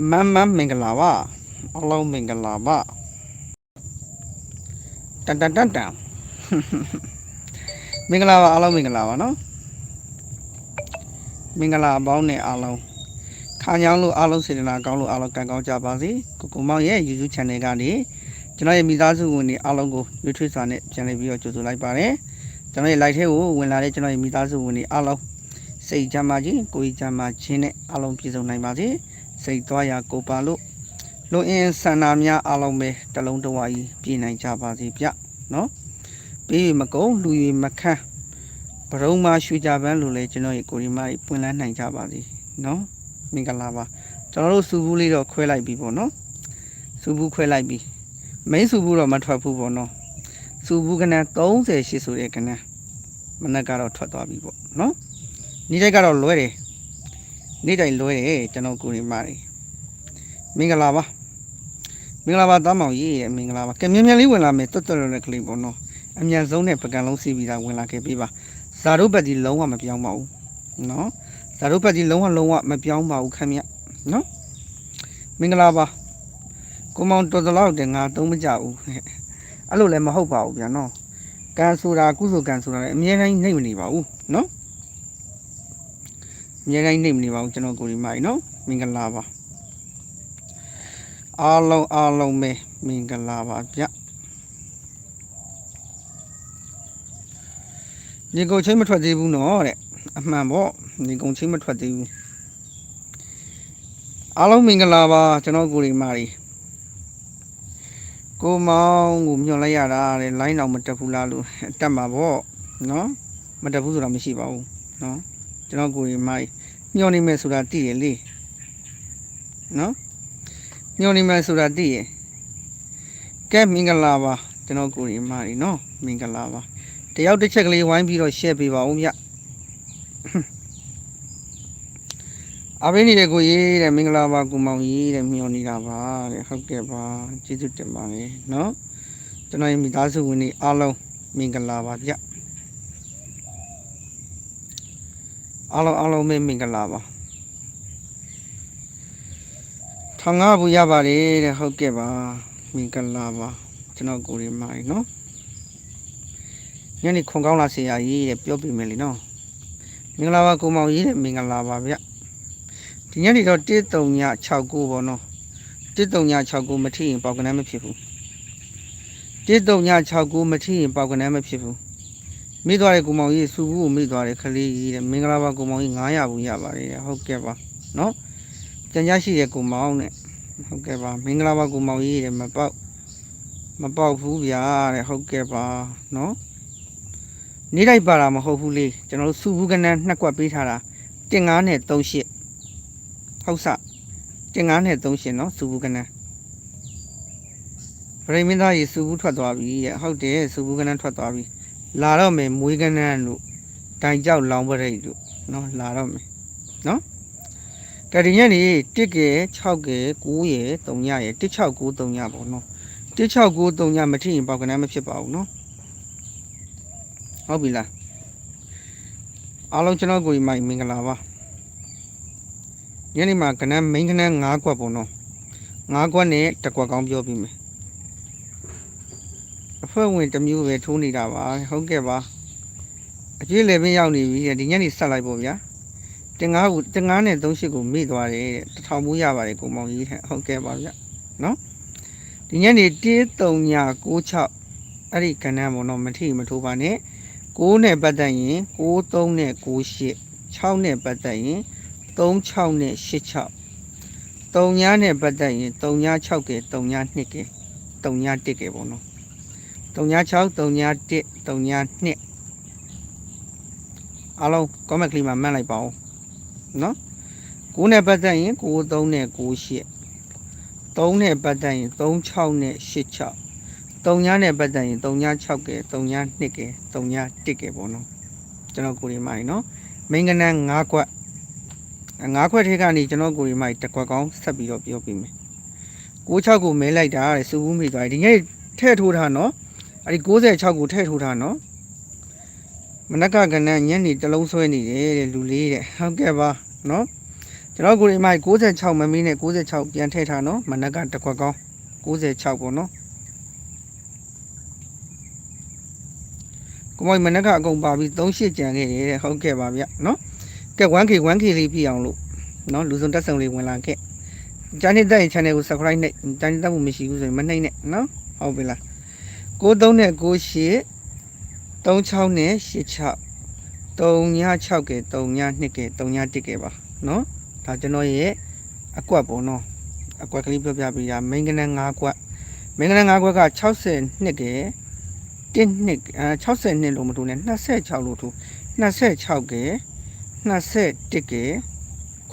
မမ်မမ်မင်္ဂလာပါအလုံးမင်္ဂလာပါတန်တန်တန်တန်မင်္ဂလာပါအလုံးမင်္ဂလာပါနော်မင်္ဂလာပေါင်းနဲ့အလုံးခါညောင်းလို့အလုံးစေတနာကောင်းလို့အလုံးကံကောင်းကြပါစေကိုကိုမောင်ရဲ့ YouTube channel ကနေကျွန်တော်ရဲ့မိသားစုဝင်တွေအလုံးကိုရွေးထွေးစွာနဲ့ပြန်လည်ပြီးတော့ကြိုဆိုလိုက်ပါတယ်ကျွန်တော်ရဲ့ live ထဲကိုဝင်လာတဲ့ကျွန်တော်ရဲ့မိသားစုဝင်တွေအလုံးစိတ်ကြမ်းပါခြင်းကိုယ်ကြီးကြမ်းပါခြင်းနဲ့အလုံးပြည့်စုံနိုင်ပါစေ စိတ်သွားရာကိုပါလို့လူအင်းဆန္ဒများအလုံးပဲတလုံးတဝါကြီးပြည်နိုင်ကြပါစေဗျနော်ပြီးပြီမကုန်းလူရီမခန်းဘရုံမရွှေကြပန်းလို့လဲကျွန်တော်ရဲ့ကိုရီမကြီးပွင့်လန်းနိုင်ကြပါစေနော်မင်္ဂလာပါကျွန်တော်တို့စူဘူးလေးတော့ခွဲလိုက်ပြီပေါ့နော်စူဘူးခွဲလိုက်ပြီမိန်းစူဘူးတော့မထွက်ဘူးပေါ့နော်စူဘူးကနန်း30ရှိဆိုတဲ့ကနန်းမနက်ကတော့ထွက်သွားပြီပေါ့နော်နေ့တိုင်းကတော့လွဲတယ် နေ့တိုင်းလွဲတယ်ကျွန်တော်ကိုရီမာတွေမင်္ဂလာပါမင်္ဂလာပါတားမောင်ကြီးရဲ့မင်္ဂလာပါကဲမြန်မြန်လေးဝင်လာမယ်တွတ်တွတ်တဲ့ကလေးပေါ့နော်အမြန်ဆုံးနဲ့ပကံလုံးစီးပြီးသားဝင်လာခဲ့ပေးပါဇာတို့ဘက်ဒီလုံးဝမပြောင်းပါဘူးနော်ဇာတို့ဘက်ဒီလုံးဝလုံးဝမပြောင်းပါဘူးခင်ဗျနော်မင်္ဂလာပါကိုမောင်တော်တော်လောက်တယ်ငါသုံးမကြဘူးအဲ့လိုလည်းမဟုတ်ပါဘူးဗျာနော်ကန်ဆိုတာကုစုကန်ဆိုတာလည်းအမြဲတမ်းနှိမ့်မနေပါဘူးနော် အများတိုင်းနေမနေပါဘူးကျွန်တော်ကိုရီမိုင်နော်မင်္ဂလာပါအားလုံးအားလုံးပဲမင်္ဂလာပါဗျညီကုန်ချင်းမထွက်သေးဘူးနော်တဲ့အမှန်ပေါ့ညီကုန်ချင်းမထွက်သေးဘူးအားလုံးမင်္ဂလာပါကျွန်တော်ကိုရီမိုင်ကိုမောင်ကိုညွှန်လိုက်ရတာတဲ့လိုင်းတော့မတက်ဘူးလားလို့တက်မှာပေါ့နော်မတက်ဘူးဆိုတာမရှိပါဘူးနော်ကျွန်တော်ကိုရီမိုင် ညှော်နေမယ်ဆိုတာသိရလေနော်ညှော်နေမယ်ဆိုတာသိရကဲမင်္ဂလာပါကျွန်တော်ကိုရီမာရီနော်မင်္ဂလာပါတယောက်တစ်ချက်ကလေးဝိုင်းပြီးတော့ share ပေးပါဦးဗျအဘိနေတဲ့ကိုရေးတဲ့မင်္ဂလာပါကိုမောင်ရေးတဲ့မျောနေတာပါတဲ့ဟုတ်ကဲ့ပါကျေးဇူးတင်ပါတယ်နော်ကျွန်တော်ရဲ့မိသားစုဝင်တွေအားလုံးမင်္ဂလာပါဗျ အားလုံးအားလုံးပဲမင်္ဂလာပါထောင်ငါဘူးရပါတယ်တဲ့ဟုတ်ကဲ့ပါမင်္ဂလာပါကျွန်တော်ကိုရီမိုင်နော်ညနေခွန်ကောင်းလာစေရရေးတဲ့ပြောပြမယ်လीနော်မင်္ဂလာပါကိုမောင်ရေးတဲ့မင်္ဂလာပါဗျဒီညနေတော့1369ပေါ့နော်1369မထီရင်ပေါက်ကနန်းမဖြစ်ဘူး1369မထီရင်ပေါက်ကနန်းမဖြစ်ဘူး မိသွားတဲ့ကိုမောင်ကြီးစူဘူးကိုမိသွားတဲ့ခလေးကြီးတဲ့မင်္ဂလာပါကိုမောင်ကြီး900ဘူးရပါတယ်တဲ့ဟုတ်ကဲ့ပါနော်ကြံကြရှိတဲ့ကိုမောင်နဲ့ဟုတ်ကဲ့ပါမင်္ဂလာပါကိုမောင်ကြီးတဲ့မပေါက်မပေါက်ဘူးဗျာတဲ့ဟုတ်ကဲ့ပါနော်နေလိုက်ပါတာမဟုတ်ဘူးလေကျွန်တော်တို့စူဘူးကနန်းနှစ်ကွက်ပေးထားတာတင်9နဲ့38ဟုတ်စတင်9နဲ့38နော်စူဘူးကနန်းဗရိမင်းသားကြီးစူဘူးထွက်သွားပြီတဲ့ဟုတ်တယ်စူဘူးကနန်းထွက်သွားပြီ လာတော့မယ်မွေးကနန်းတို့တိုင်ကြောက်လောင်ပရိတ်တို့နော်လာတော့မယ်နော်ကဲဒီညနေ1ကဲ6ကဲ9ရယ်3ညရယ်1693ညပေါ့နော်1693ညမထီရင်ပေါက်ကနန်းမဖြစ်ပါဘူးနော်ဟုတ်ပြီလားအားလုံးကျွန်တော်ကိုမိုင်မင်္ဂလာပါညနေမှာကနန်းမိန်းကနန်း9ကွက်ပေါ့နော်9ကွက်နဲ့တစ်ကွက်ကောင်းပြောပြီးမယ် အဖွဲ့ဝင်တစ်မျိုးပဲထိုးနေတာပါဟုတ်ကဲ့ပါအကျွေးလည်းပင်ရောက်နေပြီတဲ့ဒီညနေဆက်လိုက်ပေါ့ဗျာတင်ငါးကိုတင်ငါးနဲ့38ကိုမိသွားတယ်တဲ့တစ်ထောင်မိုးရပါတယ်ကိုမောင်ကြီးတဲ့ဟုတ်ကဲ့ပါဗျာနော်ဒီညနေ1396အဲ့ဒီကဏ္ဍပေါ့နော်မထီမထိုးပါနဲ့6နဲ့ပတ်သက်ရင်63နဲ့98 6နဲ့ပတ်သက်ရင်36နဲ့86 3ညနဲ့ပတ်သက်ရင်3ည6ကဲ3ည2ကဲ3ည1ကဲပေါ့နော် 36 31 32အားလုံး comment ကလေးမှာမှတ်လိုက်ပါဦးနော်9နဲ့ပတ်သက်ရင်93နဲ့98 3နဲ့ပတ်သက်ရင်36နဲ့86 3ညနဲ့ပတ်သက်ရင်36ကဲ3ည2ကဲ3ည1ကဲပေါ့နော်ကျွန်တော်ကိုရီမိုင်နော်မိန်ကနန်း9ခွက်9ခွက်ထဲကနေကျွန်တော်ကိုရီမိုင်တစ်ခွက်ကောင်းဆက်ပြီးတော့ပြောပြမယ်96ကိုမဲလိုက်တာတဲ့စူဘူးမိသွားတယ်ဒီနေ့ထည့်ထိုးထားနော် အဲ့ဒီ66ကိုထည့်ထိုးထားနော်မနက်ကကနန်းညနေတစ်လုံးဆွဲနေတယ်တဲ့လူလေးတဲ့ဟုတ်ကဲ့ပါနော်ကျွန်တော်ကိုရီမိုက်66မမီနဲ့66ပြန်ထည့်ထားနော်မနက်ကတစ်ခွက်ကောင်း66ပေါ့နော်ကိုမိုက်မနက်ကအကုန်ပါပြီး38ကျန်ခဲ့တယ်တဲ့ဟုတ်ကဲ့ပါဗျနော်ကဲ 1K 1K လေးပြည့်အောင်လို့နော်လူစုံတက်ဆုံလေးဝင်လာခဲ့ကျန်နေတဲ့ channel ကို subscribe နဲ့ကျန်တဲ့မှုမရှိဘူးဆိုရင်မနှိမ့်နဲ့နော်ဟုတ်ပြီလား 93နဲ့98 36နဲ့86 36ကဲ32ကဲ32ကဲပါနော်ဒါကျွန်တော်ရဲ့အကွက်ပေါ့နော်အကွက်ကလေးပြောပြပေးတာမိန်းကနန်း5ကွက်မိန်းကနန်း5ကွက်က60နှစ်ကဲ1နှစ်အဲ60နှစ်လို့မထူနဲ့26လို့ထူ26ကဲ21ကဲ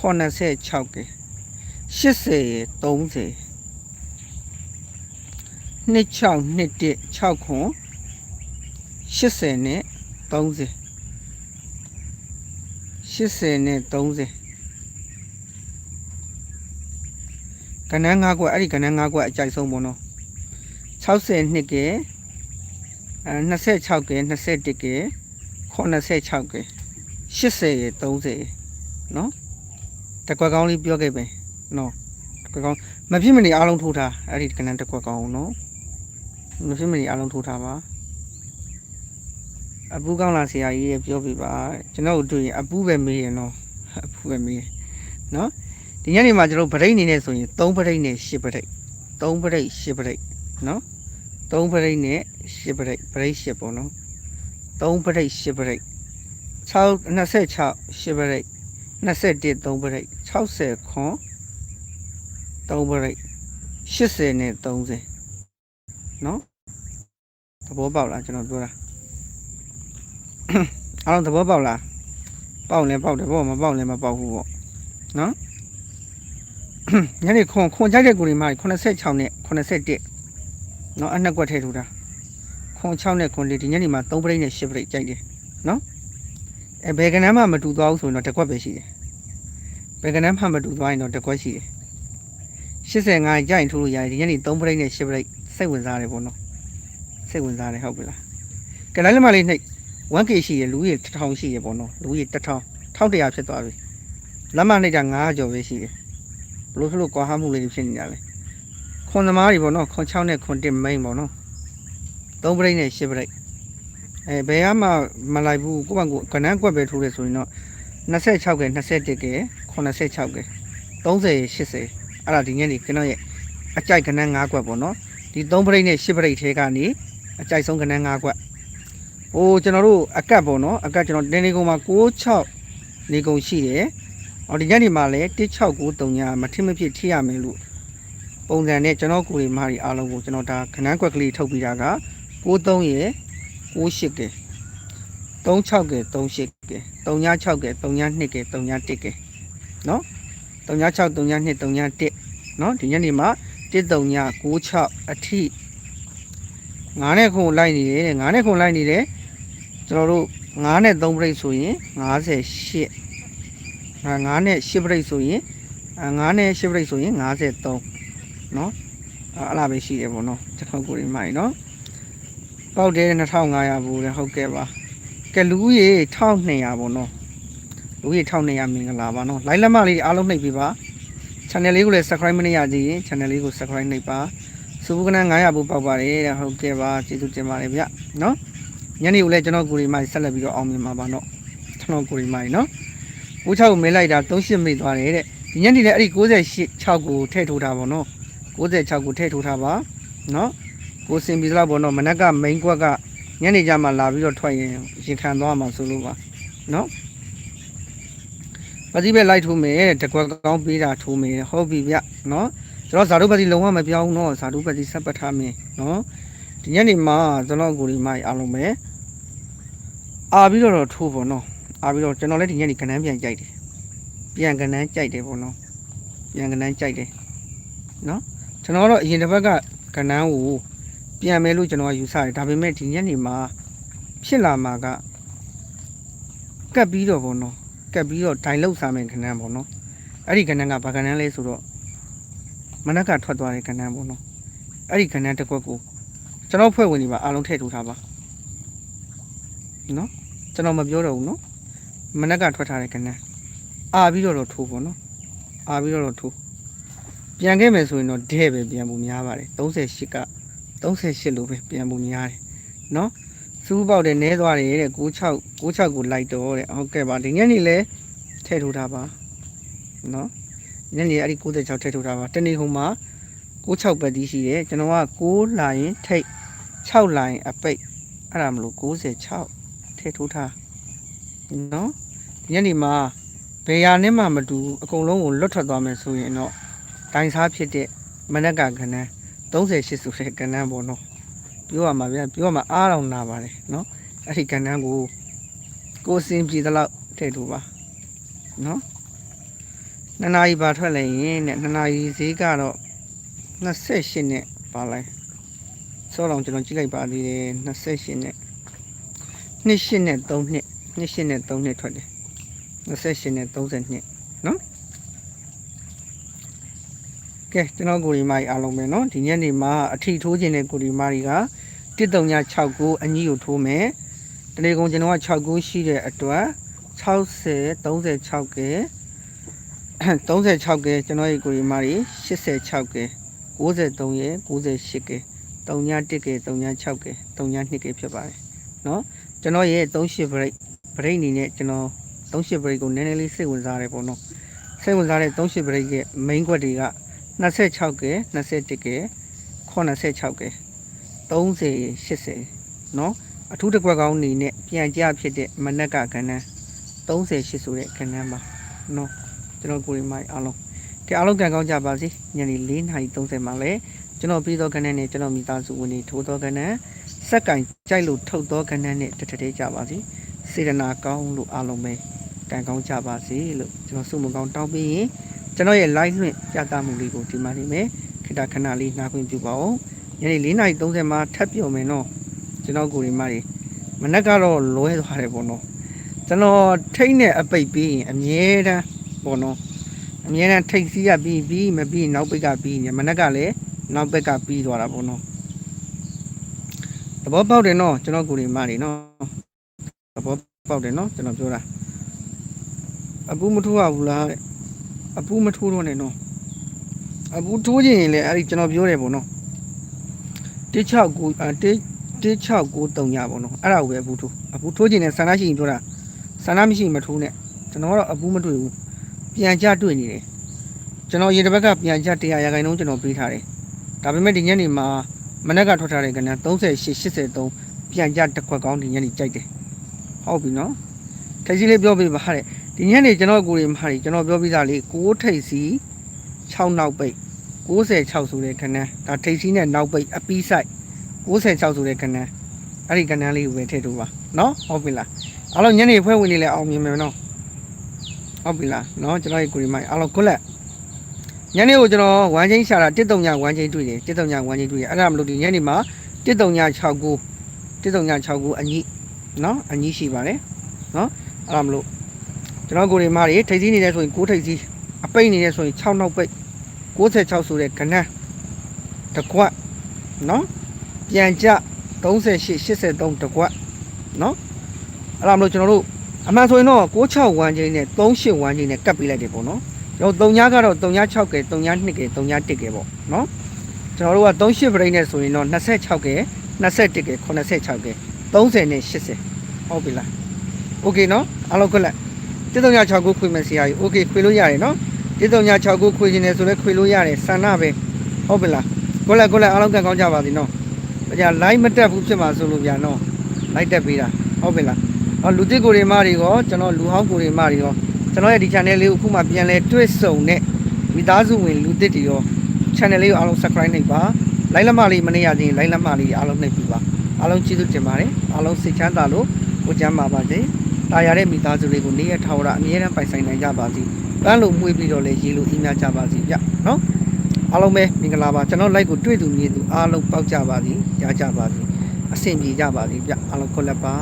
86ကဲ80 30 26နှစ်1 6ခွန်80နဲ့30 80နဲ့30ကဏ္ဍ၅ကွက်အဲ့ဒီကဏ္ဍ၅ကွက်အကြိုက်ဆုံးပေါ့နော်60နှစ်ကဲအဲ26ကဲ21ကဲ86ကဲ80ရ30နော်တကွက်ကောင်းလေးပြောခဲ့ပဲနော်တကွက်ကောင်းမဖြစ်မနေအားလုံးထိုးထားအဲ့ဒီကဏ္ဍတကွက်ကောင်းနော် မဖြစ်မနေအားလုံးထိုးထားပါအပူကောင်းလာဆရာကြီးရဲ့ပြောပြပါတဲ့ကျွန်တော်တို့တွေ့ရင်အပူပဲမေးရနော်အပူပဲမေးရနော်ဒီညနေမှာကျွန်တော်ဗရိတ်အနေနဲ့ဆိုရင်3ဗရိတ်နဲ့10ဗရိတ်3ဗရိတ်10ဗရိတ်နော်3ဗရိတ်နဲ့10ဗရိတ်ဗရိတ်10ပေါ့နော်3ဗရိတ်10ဗရိတ်6 26 10ဗရိတ်21 3ဗရိတ်60ခွန်3ဗရိတ်80နဲ့30 နော်သဘောပေါက်လားကျွန်တော်ပြောတာအားလုံးသဘောပေါက်လားပေါက်လဲပေါက်တယ်ပေါ့မပေါက်လဲမပေါက်ဘူးပေါ့နော်ညနေခွန်ခွန်ကြိုက်တဲ့ကိုရီမာ86နဲ့81နော်အနှစ်ကွက်ထဲထူတာခွန်6နဲ့ခွန်လေးဒီညနေမှာ3ပရိတ်နဲ့10ပရိတ်ကြိုက်တယ်နော်အဲဘယ်ကနမ်းမှမတူသွားဘူးဆိုရင်တော့တစ်ကွက်ပဲရှိတယ်ဘယ်ကနမ်းမှမတူသွားရင်တော့တစ်ကွက်ရှိတယ်85ကြိုက်ရင်ထူလို့ရတယ်ဒီညနေ3ပရိတ်နဲ့10ပရိတ် စိတ်ဝင်စားတယ်ပေါ့နော်စိတ်ဝင်စားတယ်ဟုတ်ပြီလားကဲလိုက်လက်မလေးနှိပ် 1K ရှိရလူကြီး1000ရှိရပေါ့နော်လူကြီး1000 1100ဖြစ်သွားပြီလက်မနှိပ်တာ900ကျော်ပဲရှိတယ်ဘလို့ဖြစ်လို့ကွာဟမှုလေးတွေဖြစ်နေကြလဲခွန်သမားတွေပေါ့နော်ခွန်6နဲ့ခွန်1မိန်ပေါ့နော်3ပရိတ်နဲ့10ပရိတ်အဲဘယ်မှမလိုက်ဘူးကိုယ့်ဘက်ကကနန်းကွက်ပဲထိုးတယ်ဆိုရင်တော့26ကဲ21ကဲ86ကဲ30 80အဲ့ဒါဒီညနေကျွန်တော်ရဲ့အကြိုက်ကနန်း5ကွက်ပေါ့နော် ဒီ3ပရိတ်နဲ့10ပရိတ်ထဲကနေအကြိုက်ဆုံးကနန်း5ကွက်ဟိုကျွန်တော်တို့အကတ်ပေါ့နော်အကတ်ကျွန်တော်တင်းနေကုန်မှာ66နေကုန်ရှိတယ်။အော်ဒီညနေမှာလည်း1693ညမထင်မဖြစ်ထိရမယ်လို့ပုံစံနဲ့ကျွန်တော်ကိုယ်တွေမားတွေအားလုံးကိုကျွန်တော်ဒါခဏကွက်ကလေးထုတ်ပြီးတာက93ရယ်98ကဲ36ကဲ38ကဲ36ကဲ32ကဲ31ကဲနော်36 32 31နော်ဒီညနေမှာ 1396အထိ9နဲ့ခုလိုက်နေတယ်တဲ့9နဲ့ခုလိုက်နေတယ် ကျွန်တော်တို့9နဲ့3ပြိတ်ဆိုရင်58ငါ9နဲ့10ပြိတ်ဆိုရင်9နဲ့10ပြိတ်ဆိုရင်53เนาะအဲ့လားပဲရှိတယ်ပေါ့နော်ကျွန်တော်ကိုယ်ရမိုင်းเนาะပေါက်တယ်2500ဘူးလေဟုတ်ကဲ့ပါကဲလူဦးရေ1200ပေါ့နော်လူဦးရေ1200မင်္ဂလာပါနော်လိုက်လက်မလေးအားလုံးနှိပ်ပေးပါ channel လေးကိုလည်း subscribe မနေရသေးရင် channel လေးကို subscribe နှိပ်ပါစူဘူးကနန်း900ဘူးပေါက်ပါတယ်တဲ့ဟုတ်ကဲ့ပါကျေးဇူးတင်ပါတယ်ဗျနော်ညနေကိုလည်းကျွန်တော်ကိုရီမိုင်ဆက်လက်ပြီးတော့အောင်မြင်မှာပါတော့ကျွန်တော်ကိုရီမိုင်နော်ဦး6ကိုမဲလိုက်တာ38မိသွားတယ်တဲ့ဒီညနေလည်းအဲ့ဒီ68ကိုထည့်ထိုးထားပါတော့66ကိုထည့်ထိုးထားပါနော်ကိုစင်ပြီးတော့ပေါ့နော်မနက်ကမိန်ကွက်ကညနေကျမှလာပြီးတော့ထွက်ရင်ရင်ခံသွားမှာဆိုလို့ပါနော် ပတိပဲလိုက်ထိုးမယ်တဲ့တကွက်ကောင်းပေးတာထိုးမယ်ဟုတ်ပြီဗျနော်ကျွန်တော်ဇာတုပတိလုံးဝမပြောင်းဘူးနော်ဇာတုပတိဆက်ပတ်ထားမယ်နော်ဒီညနေမှာကျွန်တော်ကိုရီမိုင်အားလုံးပဲအာပြီးတော့တော့ထိုးပေါ့နော်အာပြီးတော့ကျွန်တော်လည်းဒီညနေကဏ္ဍပြန်ကြိုက်တယ်ပြန်ကဏ္ဍကြိုက်တယ်ပေါ့နော်ပြန်ကဏ္ဍကြိုက်တယ်နော်ကျွန်တော်ကတော့အရင်တစ်ပတ်ကကဏ္ဍကိုပြန်မယ်လို့ကျွန်တော်ကယူဆတယ်ဒါပေမဲ့ဒီညနေမှာဖြစ်လာမှာကကပ်ပြီးတော့ပေါ့နော် ကပ်ပြီးတော့ဒိုင်လောက်စားမယ်ကဏ္ဍပေါ့နော်အဲ့ဒီကဏ္ဍကဘာကဏ္ဍလဲဆိုတော့မနက်ကထွက်သွားတဲ့ကဏ္ဍပေါ့နော်အဲ့ဒီကဏ္ဍတစ်ခွက်ကိုကျွန်တော်ဖွဲ့ဝင်နေပါအားလုံးထည့်ထိုးထားပါနော်ကျွန်တော်မပြောတော့ဘူးနော်မနက်ကထွက်ထားတဲ့ကဏ္ဍအာပြီးတော့တော့ထိုးပေါ့နော်အာပြီးတော့ထိုးပြန်ခဲ့မယ်ဆိုရင်တော့တဲ့ပဲပြန်ဖို့များပါတယ်38က38လို့ပဲပြန်ဖို့များတယ်နော် စူးပေါက်တဲ့နဲသွားတယ်တဲ့96 96ကိုလိုက်တော့တဲ့ဟုတ်ကဲ့ပါဒီညနေလဲထည့်ထိုးထားပါနော်ညနေအဲ့ဒီ96ထည့်ထိုးထားပါတနေ့ဟိုမှာ96ပတ်တီးရှိတယ်ကျွန်တော်က6လာရင်ထိတ်6လာရင်အပိတ်အဲ့ဒါမလို့96ထည့်ထိုးထားနော်ဒီညနေမှာဘယ်ရာနဲ့မှမတူအကုန်လုံးကိုလွတ်ထွက်သွားမယ်ဆိုရင်တော့ဒိုင်စားဖြစ်တဲ့မနက်ကကဏ္ဍ38ဆိုတဲ့ကဏ္ဍပေါ့နော် ပြောရမှာဗျာပြောရမှာအားအောင်နာပါတယ်နော်အဲ့ဒီကဏ္ဍကိုကိုယ်စင်ပြေသလောက်ထည့်ထိုးပါနော်နှစ်နာရီပါထွက်လိုက်ရင်တဲ့နှစ်နာရီဈေးကတော့28နဲ့ပါလိုက်စောတော့ကျွန်တော်ကြည့်လိုက်ပါသေးတယ်28နဲ့28နဲ့3နှစ်28နဲ့3နှစ်ထွက်တယ်28နဲ့32နော် ကဲကျွန်တော်ကိုရီမာကြီးအားလုံးပဲနော်ဒီညနေမှာအထီထိုးခြင်းတဲ့ကိုရီမာကြီးက139အညီကိုထိုးမယ်တနေ့ကုန်ကျွန်တော်က69ရှိတဲ့အတွက်60 36ကဲ36ကဲကျွန်တော်ရဲ့ကိုရီမာကြီး86ကဲ93ရဲ့98ကဲ31ကဲ36ကဲ32ကဲဖြစ်ပါတယ်နော်ကျွန်တော်ရဲ့38 break break အနေနဲ့ကျွန်တော်38 break ကိုနည်းနည်းလေးစိတ်ဝင်စားတယ်ပေါ့နော်စိတ်ဝင်စားတဲ့38 break ရဲ့ main ကွက်တွေက 26ကဲ21ကဲ86ကဲ30 80နော်အထူးတစ်ကွက်ကောင်းအနေနဲ့ပြန်ကြဖြစ်တဲ့မနက်ကကဏ္ဍ38ဆိုတဲ့ကဏ္ဍမှာနော်ကျွန်တော်ကိုရီမိုင်အားလုံးဒီအားလုံးကံကောင်းကြပါစေညနေ4:30မှာလည်းကျွန်တော်ပြီးသောကဏ္ဍနဲ့ကျွန်တော်မိသားစုဝင်တွေထိုးသောကဏ္ဍစက်ကင်ကြိုက်လို့ထုတ်သောကဏ္ဍနဲ့တထထဲကြပါစေစေတနာကောင်းလို့အားလုံးပဲကံကောင်းကြပါစေလို့ကျွန်တော်ဆုမကောင်းတောင်းပေးရင် ကျွန်တော်ရဲ့ live လွှင့်ပြသမှုလေးကိုဒီမှာနေမယ်ခိတခဏလေးနှာခွင့်ပြုပါဦးညနေ4:30မှာထပ်ပြောမယ်နော်ကျွန်တော်ကိုရီမိုင်မနက်ကတော့လွဲသွားတယ်ပေါ့နော်ကျွန်တော်ထိတ်နဲ့အပိတ်ပြီးရင်အမြဲတမ်းပေါ့နော်အမြဲတမ်းထိတ်စီးရပြီးပြီးမပြီးနောက်ပိတ်ကပြီးနေမနက်ကလည်းနောက်ပိတ်ကပြီးသွားတာပေါ့နော်သဘောပေါက်တယ်နော်ကျွန်တော်ကိုရီမနေနော်သဘောပေါက်တယ်နော်ကျွန်တော်ပြောတာအပူမထိုးရဘူးလားတဲ့ အပူမထိုးတော့နဲ့နော်အပူထိုးခြင်းရင်လည်းအဲ့ဒီကျွန်တော်ပြောတယ်ပေါ့နော်169အဲ169ညပေါ့နော်အဲ့ဒါကိုပဲအပူထိုးအပူထိုးခြင်းနဲ့ဆန္ဒရှိရင်ပြောတာဆန္ဒမရှိရင်မထိုးနဲ့ကျွန်တော်ကတော့အပူမတွေ့ဘူးပြန်ကြတွေ့နေတယ်ကျွန်တော်ရေတစ်ဘက်ကပြန်ကြ100ရာခိုင်နှုန်းကျွန်တော်ပေးထားတယ်ဒါပေမဲ့ဒီညနေမှာမနက်ကထွက်ထားတဲ့ကဏ္ဍ38 83ပြန်ကြတစ်ခွက်ကောင်းဒီညနေကြိုက်တယ်ဟုတ်ပြီနော် ထိုက်စီလေးပြောပြပါတဲ့ဒီညနေကျွန်တော်ကိုယ်ရမဟာကြီးကျွန်တော်ပြောပြသားလေး6ထိပ်စီ6နောက်ပိတ်96ဆိုတဲ့ခဏဒါထိပ်စီနဲ့နောက်ပိတ်အပီးဆိုင်96ဆိုတဲ့ခဏအဲ့ဒီခဏလေးကိုပဲထည့်ထုတ်ပါနော်ဟုတ်ပြီလားအားလုံးညနေဖွဲ့ဝင်နေလဲအောင်မြင်မယ်နော်ဟုတ်ပြီလားနော်ကျွန်တော်ရဲ့ကိုရီမိုင်အားလုံးကိုလက်ညနေကိုကျွန်တော်ဝမ်းချင်းရှာတာတစ်တုံညာဝမ်းချင်းတွေ့တယ်တစ်တုံညာဝမ်းချင်းတွေ့တယ်အဲ့ဒါမလို့ဒီညနေမှာတစ်တုံညာ69တစ်တုံညာ69အညီနော်အညီရှိပါတယ်နော် အဲ့ဒါမလို့ကျွန်တော်ကိုရီမာတွေထိပ်စီးနေတယ်ဆိုရင်6ထိပ်စီးအပိတ်နေတယ်ဆိုရင်6နောက်ပိတ်96ဆိုတဲ့ကဏ္ဍတစ်ကွက်နော်ပြန်ကြ38 83တစ်ကွက်နော်အဲ့ဒါမလို့ကျွန်တော်တို့အမှန်ဆိုရင်တော့96ဝမ်းချင်းနဲ့38ဝမ်းချင်းနဲ့ကတ်ပေးလိုက်တယ်ပေါ့နော်ကျွန်တော်3ညကတော့36ကဲ32ကဲ31ကဲပေါ့နော်ကျွန်တော်တို့က38ပရိနဲ့ဆိုရင်တော့26ကဲ21ကဲ86ကဲ30နဲ့80ဟုတ်ပြီလား โอเคနော်အားလုံးခွက်လိုက်136ခွေမယ်ဆရာကြီးโอเคခွေလို့ရတယ်နော်136ခွေခြင်းတယ်ဆိုလဲခွေလို့ရတယ်ဆန္ဒပဲဟုတ်ပြီလားကိုလက်ကိုလက်အားလုံးကန်ကောင်းကြပါစေနော်ဒါကြ line မတက်ဘူးဖြစ်မှာဆိုလို့ဗျာနော် line တက်ပေးတာဟုတ်ပြီလားဟောလူတစ်ကိုတွေမတွေရောကျွန်တော်လူဟောင်းကိုတွေမတွေရောကျွန်တော်ရဲ့ဒီ channel လေးကိုအခုမှပြန်လဲတွေ့ဆုံနဲ့မိသားစုဝင်လူတစ်တွေရော channel လေးကိုအားလုံး subscribe နှိပ်ပါ like လက်မလေးမနေရသေးရင် like လက်မလေးအားလုံးနှိပ်ပြီးပါအားလုံးကျေးဇူးတင်ပါတယ်အားလုံးစိတ်ချမ်းသာလို့ကိုကျမ်းပါပါစေ တာယာတဲ့မိသားစုလေးကိုနေ့ရက်ထာဝရအမြဲတမ်းပိုင်ဆိုင်နိုင်ကြပါစေပန်းလို့မှုေးပြီးတော့လဲရေလို့အင်းများကြပါစေဗျနော်အားလုံးပဲမင်္ဂလာပါကျွန်တော် like ကိုတွေ့သူမြင်သူအားလုံးပေါက်ကြပါစေကြားကြပါစေအဆင်ပြေကြပါစေဗျအားလုံးခွက်လက်ပါ